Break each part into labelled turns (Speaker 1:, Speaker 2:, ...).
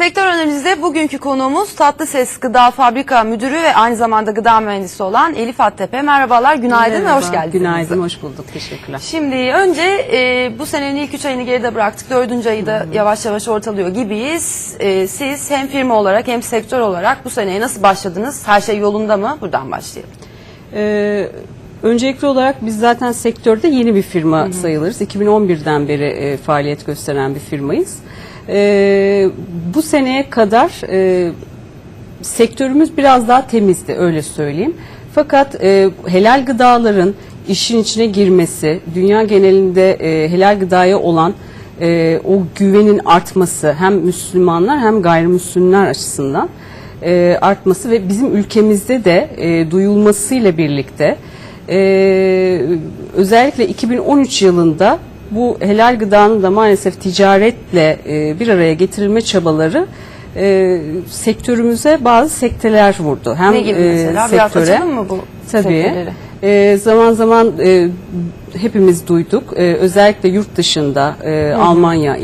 Speaker 1: Sektör analizde bugünkü konuğumuz Tatlı Ses Gıda Fabrika Müdürü ve aynı zamanda gıda mühendisi olan Elif Attepe. Merhabalar, günaydın ve hoş
Speaker 2: Merhaba,
Speaker 1: geldiniz.
Speaker 2: Günaydın, hoş bulduk. Teşekkürler.
Speaker 1: Şimdi önce e, bu senenin ilk üç ayını geride bıraktık. Dördüncü ayı da yavaş yavaş ortalıyor gibiyiz. E, siz hem firma olarak hem sektör olarak bu seneye nasıl başladınız? Her şey yolunda mı? Buradan başlayalım.
Speaker 2: Ee, öncelikli olarak biz zaten sektörde yeni bir firma sayılırız. 2011'den beri e, faaliyet gösteren bir firmayız. Ee, bu seneye kadar e, sektörümüz biraz daha temizdi, öyle söyleyeyim. Fakat e, helal gıdaların işin içine girmesi, dünya genelinde e, helal gıdaya olan e, o güvenin artması hem Müslümanlar hem gayrimüslimler açısından e, artması ve bizim ülkemizde de e, duyulmasıyla birlikte e, özellikle 2013 yılında bu helal gıdanın da maalesef ticaretle e, bir araya getirilme çabaları e, sektörümüze bazı sekteler vurdu. Hem
Speaker 1: ne gibi
Speaker 2: e,
Speaker 1: mesela? Biraz
Speaker 2: sektöre-
Speaker 1: açalım mı bu
Speaker 2: Tabii.
Speaker 1: sektörleri?
Speaker 2: E, zaman zaman e, hepimiz duyduk. E, özellikle yurt dışında e, Almanya,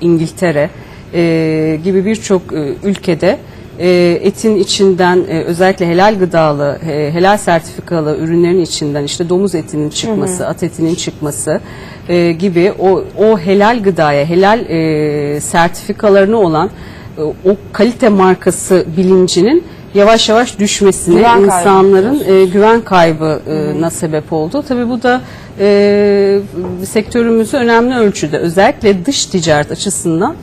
Speaker 2: İngiltere e, gibi birçok e, ülkede e, etin içinden e, özellikle helal gıdalı, e, helal sertifikalı ürünlerin içinden işte domuz etinin çıkması, at etinin çıkması e, gibi o o helal gıdaya, helal e, sertifikalarını olan e, o kalite markası bilincinin yavaş yavaş düşmesine
Speaker 1: Güven kaybı
Speaker 2: insanların e, güven kaybına sebep oldu. Tabii bu da e, sektörümüzü önemli ölçüde özellikle dış ticaret açısından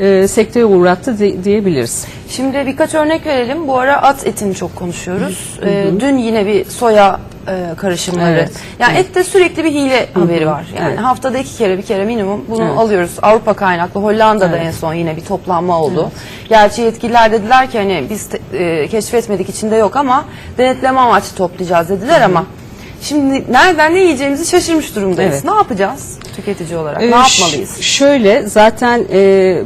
Speaker 2: e, sekteye uğrattı di- diyebiliriz.
Speaker 1: Şimdi birkaç örnek verelim. Bu ara at etini çok konuşuyoruz. Ee, dün yine bir soya e, karışımları.
Speaker 2: Evet.
Speaker 1: Yani ette sürekli bir hile haberi var. Yani
Speaker 2: Evet.
Speaker 1: haftada iki kere bir kere minimum bunu
Speaker 2: Evet.
Speaker 1: alıyoruz. Avrupa kaynaklı Hollanda'da
Speaker 2: Evet.
Speaker 1: en son yine bir toplanma oldu. Gerçi yetkililer dediler ki hani biz e, keşfetmedik içinde yok ama denetleme amaçlı toplayacağız dediler ama Şimdi nereden ne yiyeceğimizi şaşırmış durumdayız.
Speaker 2: Evet.
Speaker 1: Ne yapacağız tüketici olarak?
Speaker 2: Ee,
Speaker 1: ne yapmalıyız?
Speaker 2: şöyle zaten e,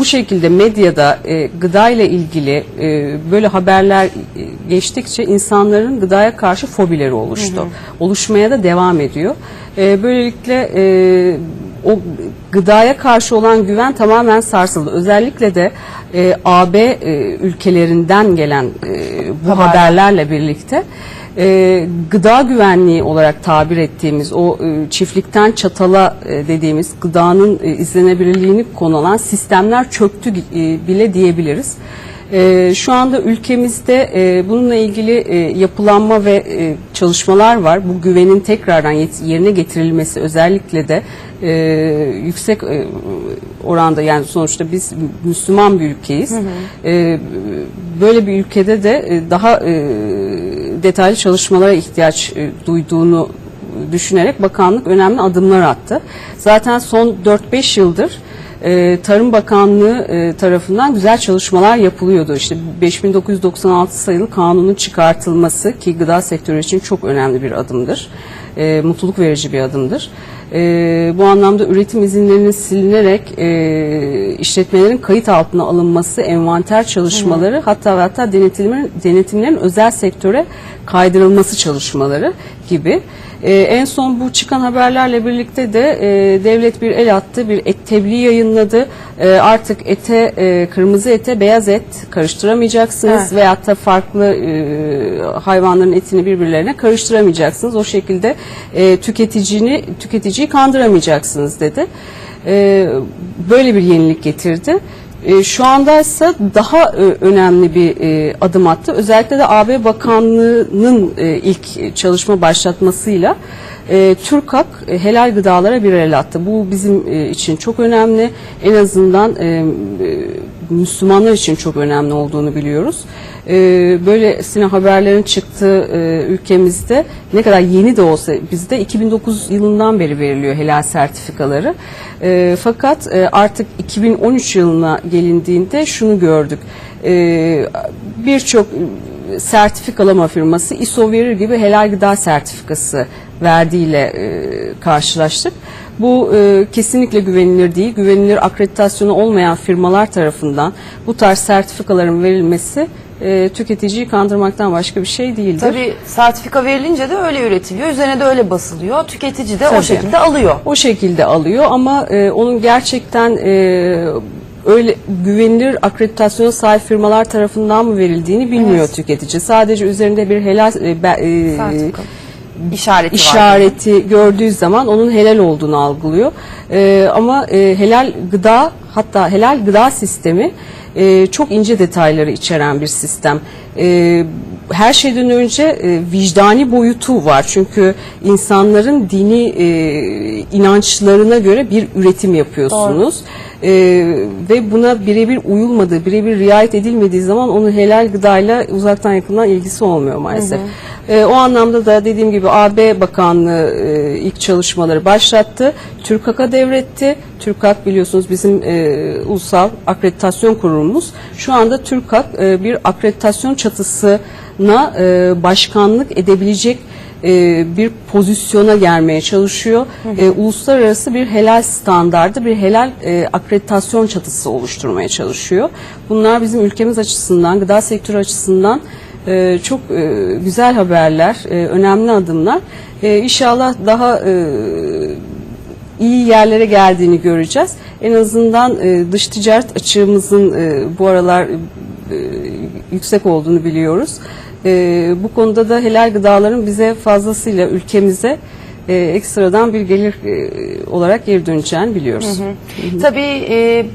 Speaker 2: bu şekilde medyada e, gıda ile ilgili e, böyle haberler e, geçtikçe insanların gıdaya karşı fobileri oluştu. Oluşmaya da devam ediyor. E, böylelikle e, o gıdaya karşı olan güven tamamen sarsıldı. Özellikle de e, AB e, ülkelerinden gelen e, bu
Speaker 1: Haber.
Speaker 2: haberlerle birlikte e, gıda güvenliği olarak tabir ettiğimiz o e, çiftlikten çatala e, dediğimiz gıdanın e, izlenebilirliğini konu alan sistemler çöktü e, bile diyebiliriz. E, şu anda ülkemizde e, bununla ilgili e, yapılanma ve e, çalışmalar var. Bu güvenin tekrardan yerine getirilmesi özellikle de e, yüksek e, oranda yani sonuçta biz Müslüman bir ülkeyiz. E, böyle bir ülkede de e, daha e, detaylı çalışmalara ihtiyaç e, duyduğunu düşünerek bakanlık önemli adımlar attı. Zaten son 4-5 yıldır e, Tarım Bakanlığı e, tarafından güzel çalışmalar yapılıyordu. İşte 5996 sayılı kanunun çıkartılması ki gıda sektörü için çok önemli bir adımdır. E, mutluluk verici bir adımdır. E, bu anlamda üretim izinlerinin silinerek e, işletmelerin kayıt altına alınması, envanter çalışmaları hatta ve hatta denetimlerin, denetimlerin özel sektöre kaydırılması çalışmaları gibi. E, en son bu çıkan haberlerle birlikte de e, devlet bir el attı, bir et tebliği yayınladı. E, artık ete, e, kırmızı ete beyaz et karıştıramayacaksınız
Speaker 1: Evet.
Speaker 2: veyahut da farklı e, hayvanların etini birbirlerine karıştıramayacaksınız. O şekilde e, tüketicini tüketiciyi kandıramayacaksınız dedi. E, böyle bir yenilik getirdi. E, şu anda ise daha e, önemli bir e, adım attı. Özellikle de AB Bakanlığı'nın e, ilk çalışma başlatmasıyla e, TÜRKAK helal gıdalara bir el attı. Bu bizim e, için çok önemli. En azından e, e, Müslümanlar için çok önemli olduğunu biliyoruz. E, böylesine haberlerin çıktığı ülkemizde ne kadar yeni de olsa bizde 2009 yılından beri veriliyor helal sertifikaları. E, fakat artık 2013 yılına gelindiğinde şunu gördük. Birçok sertifikalama firması ISO verir gibi helal gıda sertifikası verdiğiyle e, karşılaştık. Bu e, kesinlikle güvenilir değil. Güvenilir akreditasyonu olmayan firmalar tarafından bu tarz sertifikaların verilmesi e, tüketiciyi kandırmaktan başka bir şey değildir.
Speaker 1: Tabii sertifika verilince de öyle üretiliyor. Üzerine de öyle basılıyor. Tüketici de o
Speaker 2: Tabii.
Speaker 1: şekilde alıyor.
Speaker 2: o şekilde alıyor ama e, onun gerçekten e, öyle güvenilir akreditasyona sahip firmalar tarafından mı verildiğini bilmiyor
Speaker 1: Evet.
Speaker 2: tüketici. Sadece üzerinde bir helal e, be- e.
Speaker 1: İşareti var.
Speaker 2: işareti gördüğü zaman onun helal olduğunu algılıyor. Ee, ama e, helal gıda hatta helal gıda sistemi e, çok ince detayları içeren bir sistem. E, her şeyden önce e, vicdani boyutu var. Çünkü insanların dini e, inançlarına göre bir üretim yapıyorsunuz. E, ve buna birebir uyulmadığı, birebir riayet edilmediği zaman onun helal gıdayla uzaktan yakından ilgisi olmuyor maalesef. E, o anlamda da dediğim gibi AB Bakanlığı e, ilk çalışmaları başlattı. TÜRKAK'a devretti. TÜRKAK biliyorsunuz bizim e, ulusal akreditasyon kurumumuz. Şu anda TÜRKAK e, bir akreditasyon çatısına e, başkanlık edebilecek e, bir pozisyona gelmeye çalışıyor. E, uluslararası bir helal standardı, bir helal e, akreditasyon çatısı oluşturmaya çalışıyor. Bunlar bizim ülkemiz açısından, gıda sektörü açısından e, çok e, güzel haberler, e, önemli adımlar. E, inşallah daha e, iyi yerlere geldiğini göreceğiz. En azından e, dış ticaret açığımızın e, bu aralar e, yüksek olduğunu biliyoruz. E, bu konuda da helal gıdaların bize fazlasıyla ülkemize e, ekstradan bir gelir e, olarak geri döneceğini biliyoruz.
Speaker 1: Tabii e,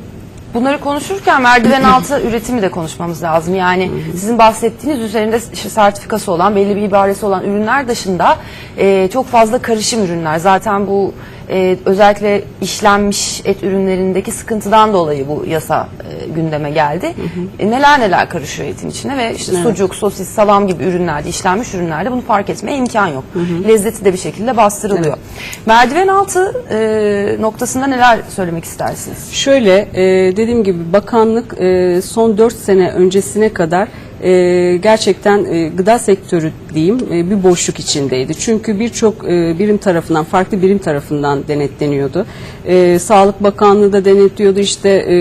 Speaker 1: bunları konuşurken merdiven altı üretimi de konuşmamız lazım. Yani sizin bahsettiğiniz üzerinde işte sertifikası olan, belli bir ibaresi olan ürünler dışında e, çok fazla karışım ürünler. Zaten bu e, özellikle işlenmiş et ürünlerindeki sıkıntıdan dolayı bu yasa e, gündeme geldi. E, neler neler karışıyor etin içine ve işte sucuk, sosis, salam gibi ürünlerde, işlenmiş ürünlerde bunu fark etmeye imkan yok. Lezzeti de bir şekilde bastırılıyor. Merdiven altı e, noktasında neler söylemek istersiniz?
Speaker 2: Şöyle e, dediğim gibi bakanlık e, son 4 sene öncesine kadar e, gerçekten e, gıda sektörü diyeyim e, bir boşluk içindeydi. Çünkü birçok e, birim tarafından farklı birim tarafından denetleniyordu. E, Sağlık Bakanlığı da denetliyordu işte e,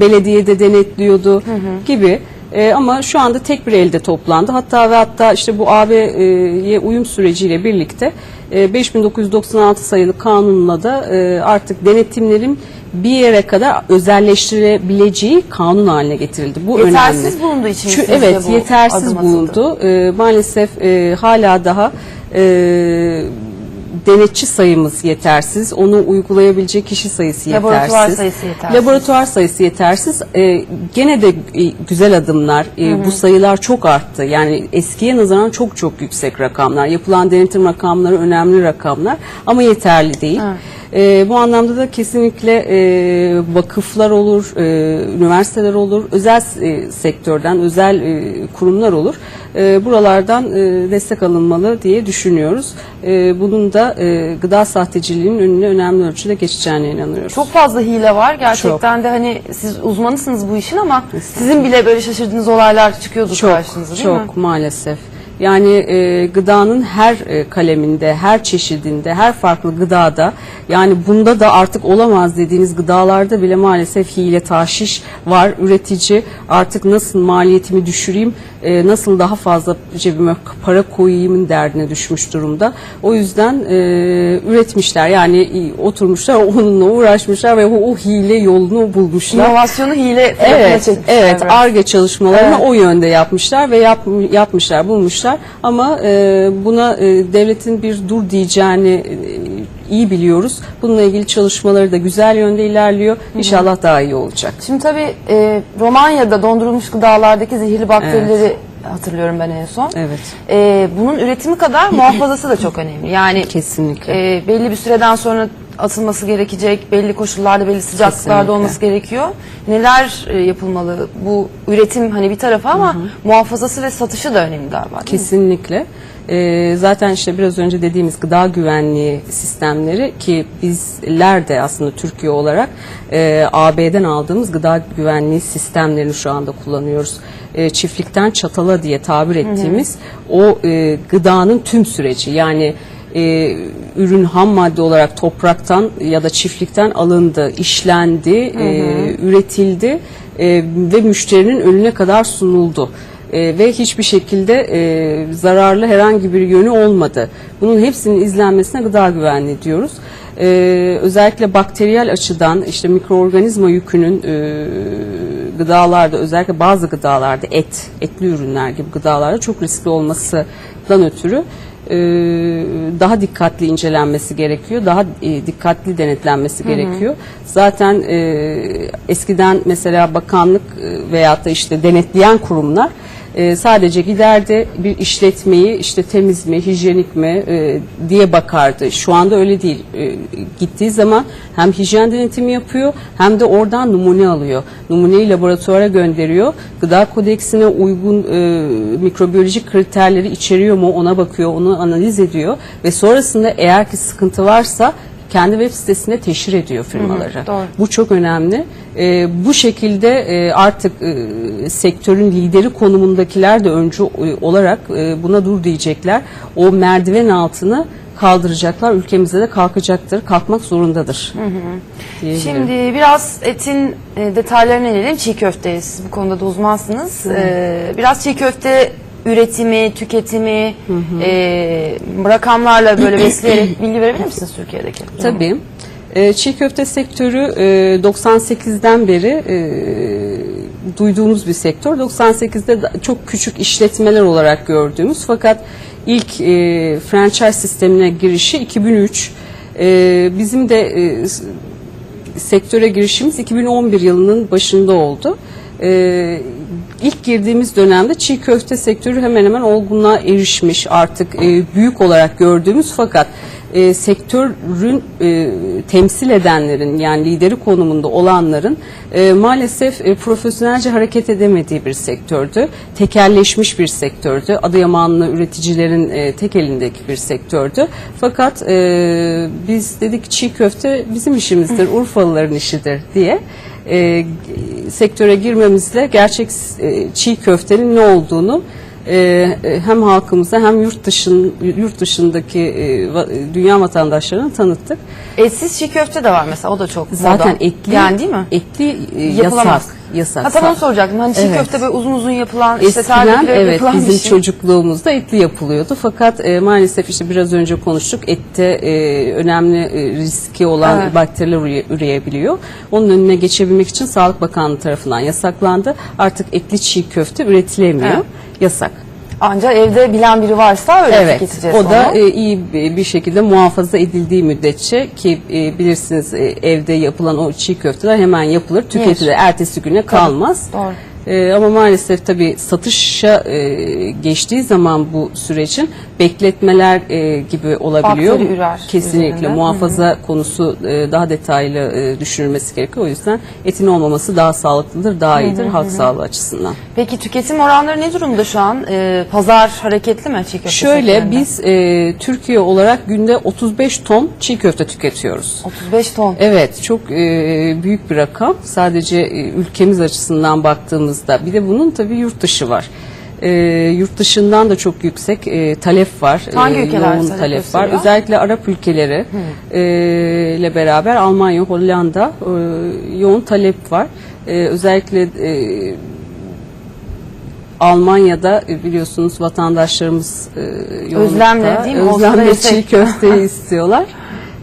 Speaker 2: belediye de denetliyordu gibi. E, ama şu anda tek bir elde toplandı. Hatta ve hatta işte bu AB'ye uyum süreciyle birlikte 5996 sayılı kanunla da e, artık denetimlerin bir yere kadar özelleştirilebileceği kanun haline getirildi. Bu
Speaker 1: Yetersiz
Speaker 2: önemli.
Speaker 1: bulunduğu için
Speaker 2: Çünkü evet
Speaker 1: bu
Speaker 2: yetersiz bulundu. E, maalesef e, hala daha e, denetçi sayımız yetersiz. Onu uygulayabilecek kişi sayısı yetersiz.
Speaker 1: Laboratuvar sayısı yetersiz.
Speaker 2: Laboratuvar sayısı yetersiz. E, gene de e, güzel adımlar. E, bu sayılar çok arttı. Yani eskiye nazaran çok çok yüksek rakamlar. Yapılan denetim rakamları önemli rakamlar ama yeterli değil. E, bu anlamda da kesinlikle e, vakıflar olur, e, üniversiteler olur, özel e, sektörden, özel e, kurumlar olur. E, buralardan e, destek alınmalı diye düşünüyoruz. E, bunun da e, gıda sahteciliğinin önüne önemli ölçüde geçeceğine inanıyoruz.
Speaker 1: Çok fazla hile var. Gerçekten de hani siz uzmanısınız bu işin ama sizin bile böyle şaşırdığınız olaylar çıkıyordu
Speaker 2: çok
Speaker 1: karşınıza değil
Speaker 2: çok
Speaker 1: mi?
Speaker 2: maalesef. Yani e, gıdanın her e, kaleminde, her çeşidinde, her farklı gıdada yani bunda da artık olamaz dediğiniz gıdalarda bile maalesef hile taşiş var. Üretici artık nasıl maliyetimi düşüreyim, e, nasıl daha fazla cebime para koyayımın derdine düşmüş durumda. O yüzden e, üretmişler yani e, oturmuşlar onunla uğraşmışlar ve o, o hile yolunu bulmuşlar.
Speaker 1: İnovasyonu hile
Speaker 2: Evet,
Speaker 1: çekmişler
Speaker 2: evet. ARGE çalışmalarını
Speaker 1: Evet.
Speaker 2: o yönde yapmışlar ve yap, yapmışlar, bulmuşlar. Ama e, buna e, devletin bir dur diyeceğini e, iyi biliyoruz. Bununla ilgili çalışmaları da güzel yönde ilerliyor. İnşallah daha iyi olacak.
Speaker 1: Şimdi tabii e, Romanya'da dondurulmuş gıdalardaki zehirli bakterileri hatırlıyorum ben en son.
Speaker 2: Evet.
Speaker 1: E, bunun üretimi kadar muhafazası da çok önemli. Yani
Speaker 2: Kesinlikle.
Speaker 1: e, belli bir süreden sonra atılması gerekecek, belli koşullarda, belli sıcaklıklarda
Speaker 2: Kesinlikle.
Speaker 1: olması gerekiyor. Neler e, yapılmalı? Bu üretim hani bir tarafa ama muhafazası ve satışı da önemli galiba. değil mi?
Speaker 2: Kesinlikle. Ee, zaten işte biraz önce dediğimiz gıda güvenliği sistemleri ki bizler de aslında Türkiye olarak e, AB'den aldığımız gıda güvenliği sistemlerini şu anda kullanıyoruz. E, çiftlikten çatala diye tabir ettiğimiz o e, gıdanın tüm süreci yani e, ürün ham madde olarak topraktan ya da çiftlikten alındı, işlendi, e, üretildi e, ve müşterinin önüne kadar sunuldu. E, ve hiçbir şekilde e, zararlı herhangi bir yönü olmadı. Bunun hepsinin izlenmesine gıda güvenliği diyoruz. e, özellikle bakteriyel açıdan işte mikroorganizma yükünün e, gıdalarda özellikle bazı gıdalarda et, etli ürünler gibi gıdalarda çok riskli olmasından ötürü e, daha dikkatli incelenmesi gerekiyor. Daha e, dikkatli denetlenmesi gerekiyor. Zaten e, eskiden mesela bakanlık veyahut da işte denetleyen kurumlar e, sadece giderdi bir işletmeyi işte temiz mi, hijyenik mi e, diye bakardı. Şu anda öyle değil. E, gittiği zaman hem hijyen denetimi yapıyor hem de oradan numune alıyor. Numuneyi laboratuvara gönderiyor. Gıda kodeksine uygun e, mikrobiyolojik kriterleri içeriyor mu ona bakıyor, onu analiz ediyor ve sonrasında eğer ki sıkıntı varsa kendi web sitesinde teşhir ediyor firmaları.
Speaker 1: doğru.
Speaker 2: Bu çok önemli. Ee, bu şekilde e, artık e, sektörün lideri konumundakiler de öncü e, olarak e, buna dur diyecekler. O merdiven altını kaldıracaklar. Ülkemizde de kalkacaktır. Kalkmak zorundadır. diyebilirim.
Speaker 1: Şimdi biraz etin e, detaylarına inelim. Çiğ köfteyiz. Bu konuda da uzmansınız. E, biraz çiğ köfte üretimi, tüketimi, e, rakamlarla böyle besleyerek bilgi verebilir misiniz Türkiye'deki?
Speaker 2: Tabii. Ee, çiğ köfte sektörü e, 98'den beri e, duyduğumuz bir sektör. 98'de da- çok küçük işletmeler olarak gördüğümüz fakat ilk e, franchise sistemine girişi 2003. E, bizim de e, sektöre girişimiz 2011 yılının başında oldu. Ee, ilk girdiğimiz dönemde çiğ köfte sektörü hemen hemen olgunluğa erişmiş artık e, büyük olarak gördüğümüz fakat e, sektörün e, temsil edenlerin yani lideri konumunda olanların e, maalesef e, profesyonelce hareket edemediği bir sektördü. Tekelleşmiş bir sektördü. Adıyamanlı üreticilerin e, tek elindeki bir sektördü. Fakat e, biz dedik çiğ köfte bizim işimizdir, Urfalıların işidir diye e, sektöre girmemizle gerçek e, çiğ köftenin ne olduğunu e, e, hem halkımıza hem yurt dışın yurt dışındaki e, va- dünya vatandaşlarına tanıttık.
Speaker 1: Etsiz çiğ köfte de var mesela o da çok
Speaker 2: Zaten
Speaker 1: moda.
Speaker 2: etli
Speaker 1: Yani değil mi?
Speaker 2: Etli e,
Speaker 1: Yapılamaz.
Speaker 2: yasak. Yasak.
Speaker 1: Ha tamam soracaktım. Hani çiğ
Speaker 2: Evet.
Speaker 1: köfte böyle uzun uzun yapılan işte
Speaker 2: Eskiden
Speaker 1: tarifleri
Speaker 2: evet
Speaker 1: yapılan
Speaker 2: bizim
Speaker 1: bir şey.
Speaker 2: çocukluğumuzda etli yapılıyordu. Fakat e, maalesef işte biraz önce konuştuk ette e, önemli e, riski olan
Speaker 1: Evet.
Speaker 2: bakteriler üre- üreyebiliyor. Onun önüne geçebilmek için Sağlık Bakanlığı tarafından yasaklandı. Artık etli çiğ köfte üretilemiyor.
Speaker 1: Evet.
Speaker 2: Yasak.
Speaker 1: Ancak evde bilen biri varsa öyle
Speaker 2: Evet.
Speaker 1: tüketeceğiz
Speaker 2: O da
Speaker 1: onu.
Speaker 2: e, iyi bir şekilde muhafaza edildiği müddetçe ki e, bilirsiniz e, evde yapılan o çiğ köfteler hemen yapılır, tüketilir. Ertesi güne kalmaz.
Speaker 1: Doğru.
Speaker 2: E, ama maalesef tabii satışa e, geçtiği zaman bu sürecin bekletmeler e, gibi olabiliyor.
Speaker 1: Bakteri ürer
Speaker 2: Kesinlikle
Speaker 1: üzerinde.
Speaker 2: muhafaza konusu e, daha detaylı e, düşünülmesi gerekiyor. O yüzden etin olmaması daha sağlıklıdır, daha iyidir halk sağlığı açısından.
Speaker 1: Peki tüketim oranları ne durumda şu an? Ee, pazar hareketli mi çiğ köfte
Speaker 2: Şöyle
Speaker 1: sektöründe?
Speaker 2: biz e, Türkiye olarak günde 35 ton çiğ köfte tüketiyoruz.
Speaker 1: 35 ton.
Speaker 2: Evet çok e, büyük bir rakam. Sadece e, ülkemiz açısından baktığımızda bir de bunun tabii yurt dışı var. E, yurt dışından da çok yüksek e, talep var.
Speaker 1: Hangi
Speaker 2: E,
Speaker 1: ülkeler
Speaker 2: yoğun
Speaker 1: talep
Speaker 2: talep var. Özellikle Arap ülkeleri e, ile beraber Almanya, Hollanda e, yoğun talep var. E, özellikle e, Almanya'da e, biliyorsunuz vatandaşlarımız e, yoğunlukta
Speaker 1: Özlemle değil mi?
Speaker 2: Özlemle çiğ köfteyi istiyorlar.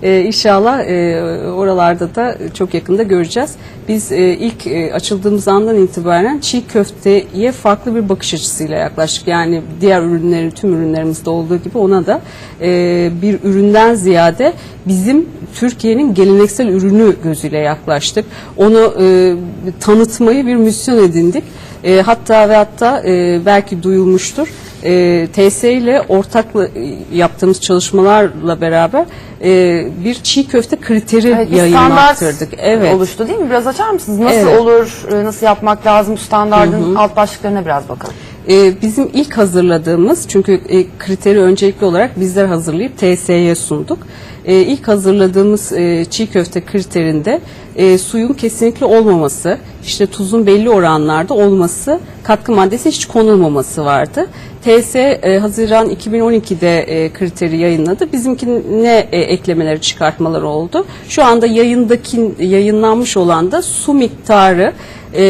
Speaker 2: E, inşallah e, oralarda da çok yakında göreceğiz. Biz e, ilk e, açıldığımız andan itibaren çiğ köfteye farklı bir bakış açısıyla yaklaştık. Yani diğer ürünlerin, tüm ürünlerimizde olduğu gibi ona da e, bir üründen ziyade bizim Türkiye'nin geleneksel ürünü gözüyle yaklaştık. Onu e, tanıtmayı bir misyon edindik. E, hatta ve hatta e, belki duyulmuştur. E, TS ile ortakla e, yaptığımız çalışmalarla beraber e, bir çiğ köfte kriteri
Speaker 1: Evet,
Speaker 2: yayınlattırdık. Evet.
Speaker 1: oluştu değil mi? Biraz açar mısınız? Nasıl
Speaker 2: Evet.
Speaker 1: olur, e, nasıl yapmak lazım? Bu standardın alt başlıklarına biraz bakalım.
Speaker 2: E, bizim ilk hazırladığımız çünkü e, kriteri öncelikli olarak bizler hazırlayıp TSE'ye sunduk. E, ilk hazırladığımız e, çiğ köfte kriterinde e, suyun kesinlikle olmaması, işte tuzun belli oranlarda olması, katkı maddesi hiç konulmaması vardı. TS e, Haziran 2012'de e, kriteri yayınladı. Bizimkine e, eklemeleri çıkartmaları oldu. Şu anda yayındaki yayınlanmış olan da su miktarı e,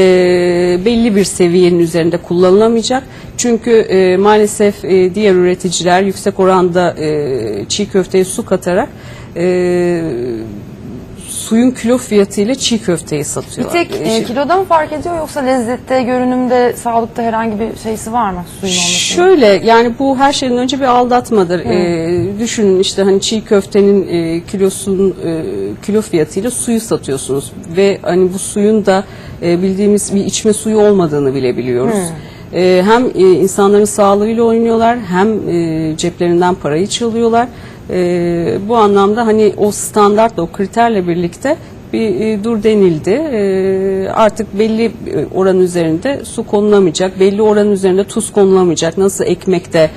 Speaker 2: belli bir seviyenin üzerinde kullanılamayacak. Çünkü e, maalesef e, diğer üreticiler yüksek oranda e, çiğ köfteye su katarak e, e, suyun kilo fiyatıyla çiğ köfteyi
Speaker 1: Bir
Speaker 2: satıyorlar.
Speaker 1: tek
Speaker 2: E,
Speaker 1: e, kiloda mı fark ediyor yoksa lezzette, görünümde, sağlıkta herhangi bir şeysi var mı suyun olmasının?
Speaker 2: Şöyle yani bu her şeyden önce bir aldatmadır. Ee, düşünün işte hani çiğ köftenin e, kilosunun e, kilo fiyatıyla suyu satıyorsunuz ve hani bu suyun da e, bildiğimiz bir içme suyu olmadığını bile biliyoruz. E, hem e, insanların sağlığıyla oynuyorlar hem e, ceplerinden parayı çalıyorlar. E, bu anlamda hani o standartla o kriterle birlikte bir e, dur denildi. E, artık belli e, oran üzerinde su konulamayacak, belli oran üzerinde tuz konulamayacak. Nasıl ekmekte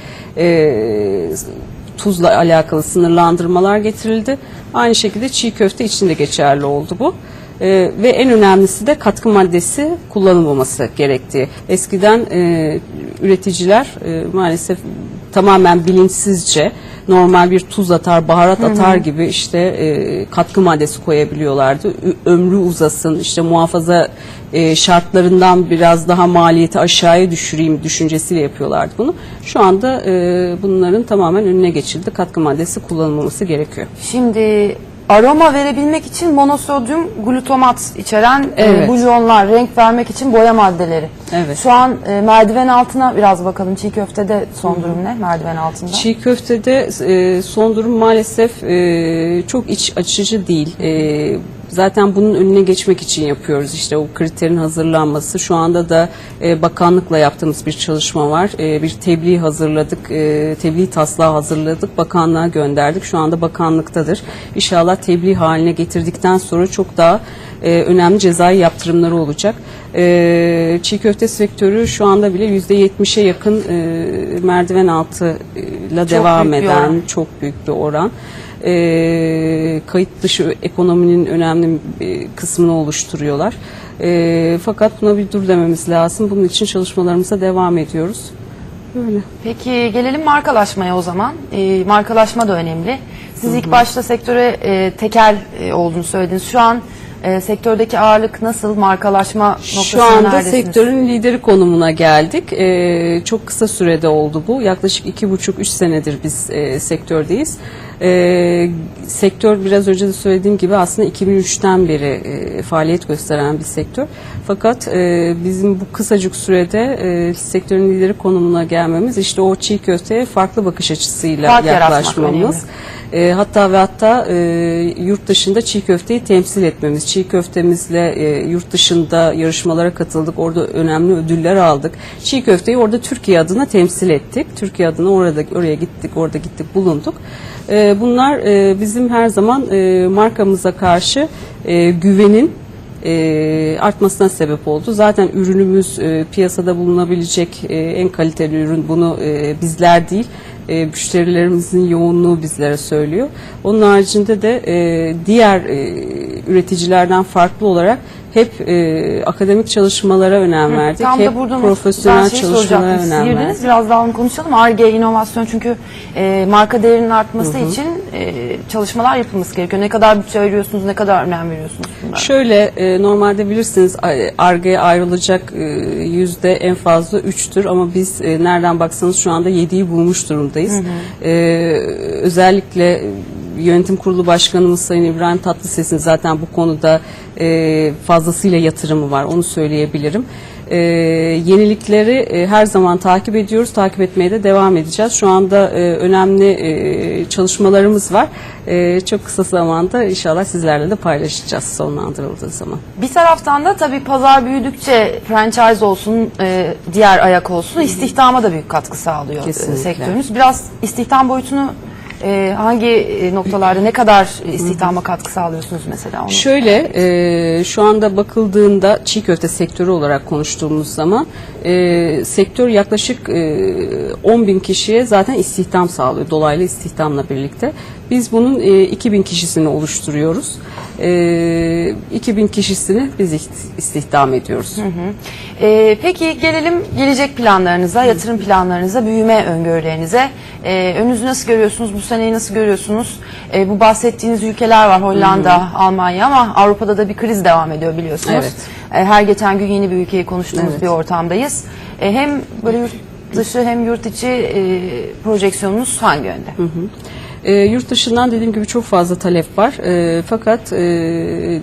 Speaker 2: tuzla alakalı sınırlandırmalar getirildi. Aynı şekilde çiğ köfte için de geçerli oldu bu. E, ve en önemlisi de katkı maddesi kullanılmaması gerektiği. Eskiden e, üreticiler e, maalesef tamamen bilinçsizce normal bir tuz atar, baharat atar gibi işte e, katkı maddesi koyabiliyorlardı. Ömrü uzasın, işte muhafaza e, şartlarından biraz daha maliyeti aşağıya düşüreyim düşüncesiyle yapıyorlardı bunu. Şu anda e, bunların tamamen önüne geçildi. Katkı maddesi kullanılmaması gerekiyor.
Speaker 1: Şimdi aroma verebilmek için monosodyum glutamat içeren e,
Speaker 2: Evet.
Speaker 1: bulyonlar, renk vermek için boya maddeleri.
Speaker 2: Evet.
Speaker 1: Şu an e, merdiven altına biraz bakalım. Çiğ köftede son durum ne merdiven altında?
Speaker 2: Çiğ köftede e, son durum maalesef e, çok iç açıcı değil. E, zaten bunun önüne geçmek için yapıyoruz işte o kriterin hazırlanması. Şu anda da e, bakanlıkla yaptığımız bir çalışma var. E, bir tebliğ hazırladık, e, tebliğ taslağı hazırladık, bakanlığa gönderdik. Şu anda bakanlıktadır. İnşallah tebliğ haline getirdikten sonra çok daha e, önemli cezai yaptırımları olacak. E, çiğ köfte sektörü şu anda bile %70'e yakın e, merdiven altıyla devam
Speaker 1: büyük bir
Speaker 2: eden
Speaker 1: oran.
Speaker 2: çok büyük bir oran. E, kayıt dışı ekonominin önemli bir kısmını oluşturuyorlar. E, fakat buna bir dur dememiz lazım. Bunun için çalışmalarımıza devam ediyoruz. Böyle.
Speaker 1: Peki gelelim markalaşmaya o zaman. E, markalaşma da önemli. Siz ilk başta sektöre e, tekel e, olduğunu söylediniz. Şu an e, sektördeki ağırlık nasıl? Markalaşma noktasında
Speaker 2: Şu anda
Speaker 1: neredesiniz?
Speaker 2: sektörün lideri konumuna geldik. Ee, çok kısa sürede oldu bu. Yaklaşık iki buçuk, üç senedir biz e, sektördeyiz. Ee, sektör biraz önce de söylediğim gibi aslında 2003'ten beri e, faaliyet gösteren bir sektör. Fakat e, bizim bu kısacık sürede e, sektörün lideri konumuna gelmemiz işte o çiğ köfteye farklı bakış açısıyla
Speaker 1: Fark
Speaker 2: yaklaşmamız. E, hatta ve hatta e, yurt dışında çiğ köfteyi temsil etmemiz. Çiğ köftemizle e, yurt dışında yarışmalara katıldık. Orada önemli ödüller aldık. Çiğ köfteyi orada Türkiye adına temsil ettik. Türkiye adına orada oraya gittik, orada gittik, bulunduk. E, bunlar e, bizim her zaman e, markamıza karşı e, güvenin e, artmasına sebep oldu. Zaten ürünümüz e, piyasada bulunabilecek e, en kaliteli ürün bunu e, bizler değil e, müşterilerimizin yoğunluğu bizlere söylüyor. Onun haricinde de e, diğer e, üreticilerden farklı olarak hep e, akademik çalışmalara önem verdik.
Speaker 1: Tam
Speaker 2: hep
Speaker 1: da burada
Speaker 2: profesyonel çalışmalara önem verdik.
Speaker 1: Biraz daha onu konuşalım. ARGE, inovasyon çünkü e, marka değerinin artması için e, çalışmalar yapılması gerekiyor. Ne kadar bütçe veriyorsunuz, ne kadar önem veriyorsunuz bunlara?
Speaker 2: Şöyle e, normalde bilirsiniz ARGE'ye ayrılacak e, yüzde en fazla 3'tür ama biz e, nereden baksanız şu anda 7'yi bulmuş durumdayız. E, özellikle e, Yönetim Kurulu Başkanımız Sayın İbrahim Tatlıses'in zaten bu konuda e, fazlasıyla yatırımı var onu söyleyebilirim. E, yenilikleri e, her zaman takip ediyoruz, takip etmeye de devam edeceğiz. Şu anda e, önemli e, çalışmalarımız var. E, çok kısa zamanda inşallah sizlerle de paylaşacağız sonlandırıldığı zaman.
Speaker 1: Bir taraftan da tabii pazar büyüdükçe franchise olsun, e, diğer ayak olsun istihdama da büyük katkı sağlıyor e,
Speaker 2: Kesinlikle.
Speaker 1: sektörünüz. Biraz istihdam boyutunu e, hangi e, noktalarda ne kadar istihdama katkı sağlıyorsunuz mesela? Onu
Speaker 2: Şöyle e, şu anda bakıldığında çiğ köfte sektörü olarak konuştuğumuz zaman e, sektör yaklaşık e, 10 bin kişiye zaten istihdam sağlıyor dolaylı istihdamla birlikte. Biz bunun e, 2000 kişisini oluşturuyoruz. E, 2000 kişisini biz istihdam ediyoruz.
Speaker 1: Ee, peki gelelim gelecek planlarınıza, yatırım planlarınıza, büyüme öngörülerinize. Ee, önünüzü nasıl görüyorsunuz? Bu seneyi nasıl görüyorsunuz? Ee, bu bahsettiğiniz ülkeler var Hollanda, Almanya ama Avrupa'da da bir kriz devam ediyor biliyorsunuz.
Speaker 2: Evet.
Speaker 1: Ee, her geçen gün yeni bir ülkeyi konuştuğumuz
Speaker 2: Evet.
Speaker 1: bir ortamdayız. Ee, hem böyle yurt dışı hem yurt içi e, projeksiyonunuz hangi yönde?
Speaker 2: E, yurt dışından dediğim gibi çok fazla talep var. E, fakat e,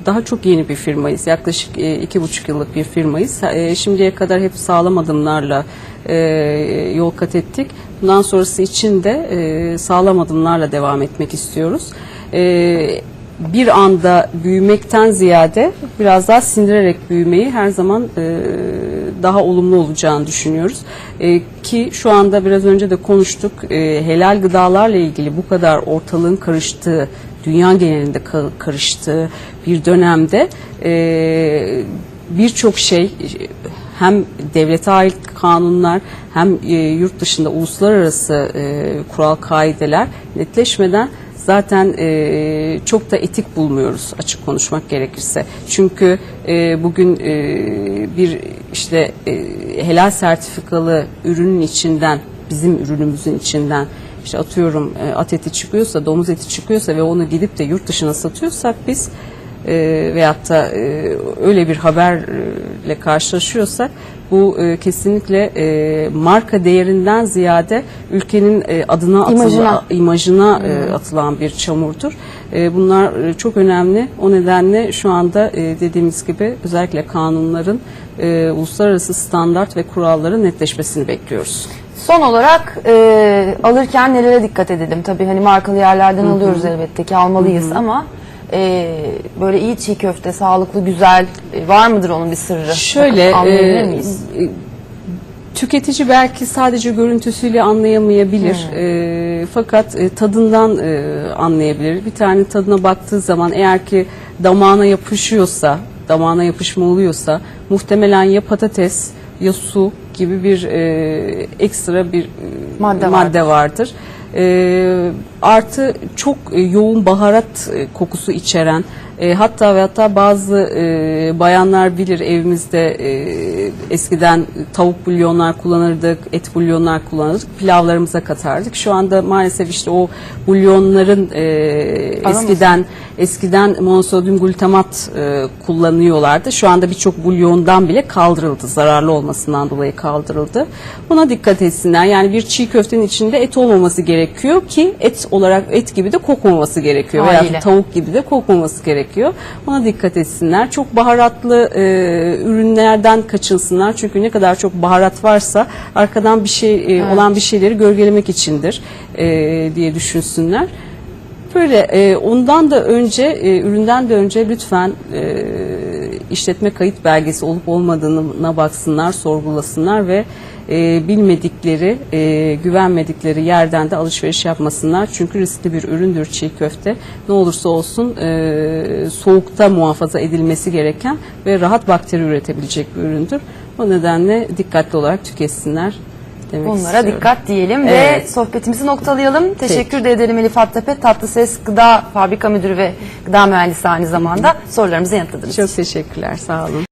Speaker 2: daha çok yeni bir firmayız. Yaklaşık e, iki buçuk yıllık bir firmayız. E, şimdiye kadar hep sağlam adımlarla e, yol kat ettik. Bundan sonrası için de e, sağlam adımlarla devam etmek istiyoruz. E, bir anda büyümekten ziyade biraz daha sindirerek büyümeyi her zaman e, daha olumlu olacağını düşünüyoruz. E, ki şu anda biraz önce de konuştuk e, helal gıdalarla ilgili bu kadar ortalığın karıştığı dünya genelinde ka- karıştığı bir dönemde e, birçok şey hem devlete ait kanunlar hem e, yurt dışında uluslararası e, kural kaideler netleşmeden zaten e, çok da etik bulmuyoruz açık konuşmak gerekirse. Çünkü e, bugün e, bir işte e, helal sertifikalı ürünün içinden bizim ürünümüzün içinden işte atıyorum e, at eti çıkıyorsa domuz eti çıkıyorsa ve onu gidip de yurt dışına satıyorsak biz e, veyahut da e, öyle bir haberle karşılaşıyorsak bu e, kesinlikle e, marka değerinden ziyade ülkenin e, adına atılan,
Speaker 1: İmajına.
Speaker 2: imajına e, atılan bir çamurdur. E, bunlar e, çok önemli. O nedenle şu anda e, dediğimiz gibi özellikle kanunların e, uluslararası standart ve kuralların netleşmesini bekliyoruz.
Speaker 1: Son olarak e, alırken nelere dikkat edelim? Tabii hani markalı yerlerden alıyoruz elbette ki almalıyız ama e, böyle iyi çiğ köfte, sağlıklı, güzel e, var mıdır onun bir sırrı?
Speaker 2: Şöyle
Speaker 1: Anlayabilir
Speaker 2: e,
Speaker 1: miyiz?
Speaker 2: e, tüketici belki sadece görüntüsüyle anlayamayabilir. E, fakat e, tadından e, anlayabilir. Bir tane tadına baktığı zaman eğer ki damağına yapışıyorsa, damağına yapışma oluyorsa muhtemelen ya patates ya su gibi bir e, ekstra bir e,
Speaker 1: Madde
Speaker 2: madde vardır. E, artı çok e, yoğun baharat e, kokusu içeren e, hatta ve hatta bazı e, bayanlar bilir evimizde e, eskiden tavuk bulyonlar kullanırdık, et bulyonlar kullanırdık, pilavlarımıza katardık. Şu anda maalesef işte o bulyonların e, eskiden eskiden monosodyum glutamat e, kullanıyorlardı. Şu anda birçok bulyondan bile kaldırıldı. Zararlı olmasından dolayı kaldırıldı. Buna dikkat etsinler. Yani bir çiğ köftenin içinde et olmaması gerekiyor ki et olarak et gibi de kokmaması gerekiyor. Veya tavuk gibi de kokmaması gerekiyor. Ona dikkat etsinler. Çok baharatlı e, ürünlerden kaçınsınlar. Çünkü ne kadar çok baharat varsa arkadan bir şey e, olan bir şeyleri gölgelemek içindir e, diye düşünsünler. Böyle e, ondan da önce e, üründen de önce lütfen e, işletme kayıt belgesi olup olmadığına baksınlar, sorgulasınlar ve e, bilmedikleri, e, güvenmedikleri yerden de alışveriş yapmasınlar. Çünkü riskli bir üründür çiğ köfte. Ne olursa olsun e, soğukta muhafaza edilmesi gereken ve rahat bakteri üretebilecek bir üründür. O nedenle dikkatli olarak tüketsinler demek
Speaker 1: Bunlara
Speaker 2: istiyorum.
Speaker 1: dikkat diyelim
Speaker 2: Evet.
Speaker 1: ve sohbetimizi noktalayalım. Teşekkür de edelim Elif Attapet, Tatlı Ses Gıda Fabrika Müdürü ve Gıda Mühendisi aynı zamanda sorularımızı yanıtladınız.
Speaker 2: Çok teşekkürler, sağ olun.